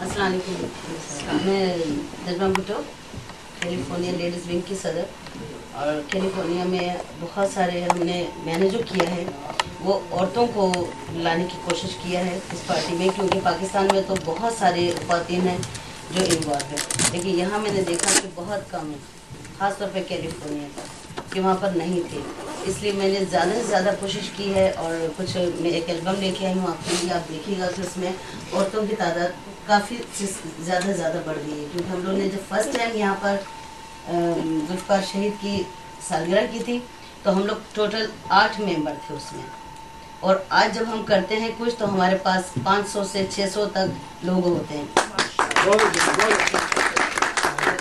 السلام علیکم میں Najma Bhutto California ladies wing کی صدر اور کیلیفورنیا میں بہت سارے ہم نے میں نے جو کیا ہے وہ عورتوں کو لانے کی کوشش کیا ہے اس پارٹی میں کیونکہ پاکستان میں تو بہت سارے خواتین ہیں جو انوالو ہیں لیکن یہاں میں نے دیکھا کہ بہت کم ہے خاص طور پہ کیلیفورنیا کا کہ وہاں پر نہیں تھے اس لیے میں نے زیادہ سے زیادہ کوشش کی ہے اور کچھ میں ایک البم لے کے آئی ہوں آپ کے لیے آپ دیکھیے گا کہ اس میں۔ عورتوں کی تعداد کافی زیادہ سے زیادہ بڑھ گئی ہے کیونکہ ہم لوگوں نے جب فرسٹ ٹائم یہاں پر گلفکار شہید کی سالگرہ کی تھی تو ہم لوگ ٹوٹل آٹھ ممبر تھے اس میں۔ اور آج جب ہم کرتے ہیں کچھ تو ہمارے پاس پانچ سو سے چھ سو تک لوگ ہوتے ہیں۔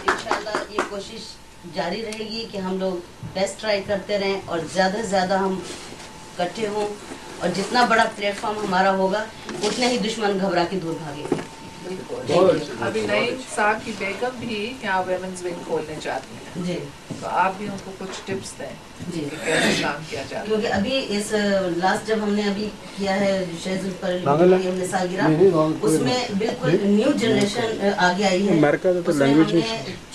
انشاءاللہ یہ کوشش جاری رہے گی کہ ہم لوگ بیسٹ ٹرائی کرتے رہیں اور زیادہ سے زیادہ ہم کٹھے ہوں اور جتنا بڑا پلیٹ فارم ہمارا ہوگا، اتنے ہی دشمن گھبرا کے دور بھاگے بالکل۔ ابھی نئی صاحب کی بیگم بھی یہاں ویمنز ونگ کھولنے چاہتی ہیں۔ جی۔ تو آپ بھی ان کو کچھ ٹپس دیں جی۔ کیونکہ ابھی اس لاسٹ جب ہم نے ابھی کیا ہے شہز پر سالگرہ اس میں بالکل نیو جنریشن آگے آئی ہے۔ اس میں ہم نے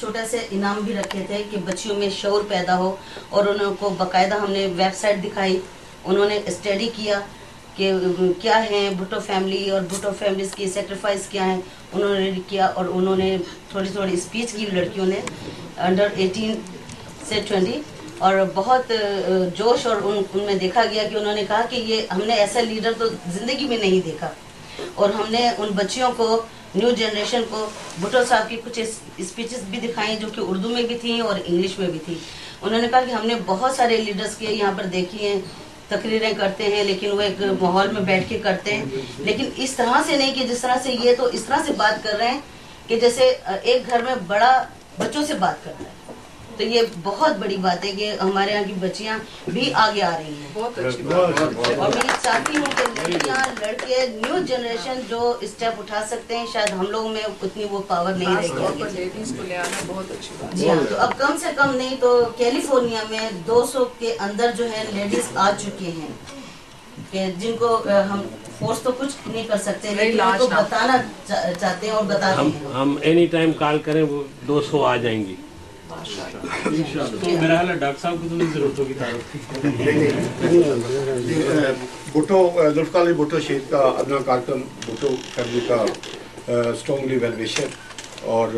چھوٹا سے انعام بھی رکھے تھے کہ بچیوں میں شعور پیدا ہو اور ان کو باقاعدہ ہم نے ویب سائٹ دکھائی انہوں نے اسٹڈی کیا۔ کہ کیا ہیں بھٹو فیملی اور بھٹو فیملیز کی سیکریفائز کیا ہیں؟ انہوں نے کیا اور انہوں نے تھوڑی تھوڑی اسپیچ کی لڑکیوں نے انڈر ایٹین سے ٹوینٹی اور بہت جوش اور ان ان میں دیکھا گیا کہ انہوں نے کہا کہ یہ ہم نے ایسا لیڈر تو زندگی میں نہیں دیکھا اور ہم نے ان بچیوں کو نیو جنریشن کو بھٹو صاحب کی کچھ اسپیچز بھی دکھائیں جو کہ اردو میں بھی تھیں اور انگلش میں بھی تھیں۔ انہوں نے کہا کہ ہم نے بہت سارے لیڈرز کے یہاں پر دیکھی ہیں۔ تقریریں کرتے ہیں، لیکن وہ ایک ماحول میں بیٹھ کے کرتے ہیں۔ لیکن اس طرح سے نہیں کہ جس طرح سے یہ تو اس طرح سے بات کر رہے ہیں کہ جیسے ایک گھر میں بڑا بچوں سے بات کر رہا ہے تو یہ بہت بڑی بات ہے کہ ہمارے یہاں کی بچیاں بھی آگے آ رہی ہیں۔ اور میں چاہتی ہوں کہ یہاں لڑکے نیو جنریشن جو اسٹیپ اٹھا سکتے ہیں شاید ہم لوگوں میں اتنی وہ پاور نہیں رہی جی ہاں تو اب کم سے کم نہیں تو کیلیفورنیا میں دو سو کے اندر جو ہے لیڈیز آ چکے ہیں۔ جن کو ہم فورس تو کچھ نہیں کر سکتے لیکن ان کو بتانا چاہتے ہیں اور بتا ہیں۔ ہم اینی ٹائم کال کریں وہ دو سو آ جائیں گی۔ ہے ڈاکٹر صاحب کو بھٹو ذوالفقار بھٹو شہید کا ادنا کارکن، بھٹو فیملی کا اسٹرانگلی ویلویشن اور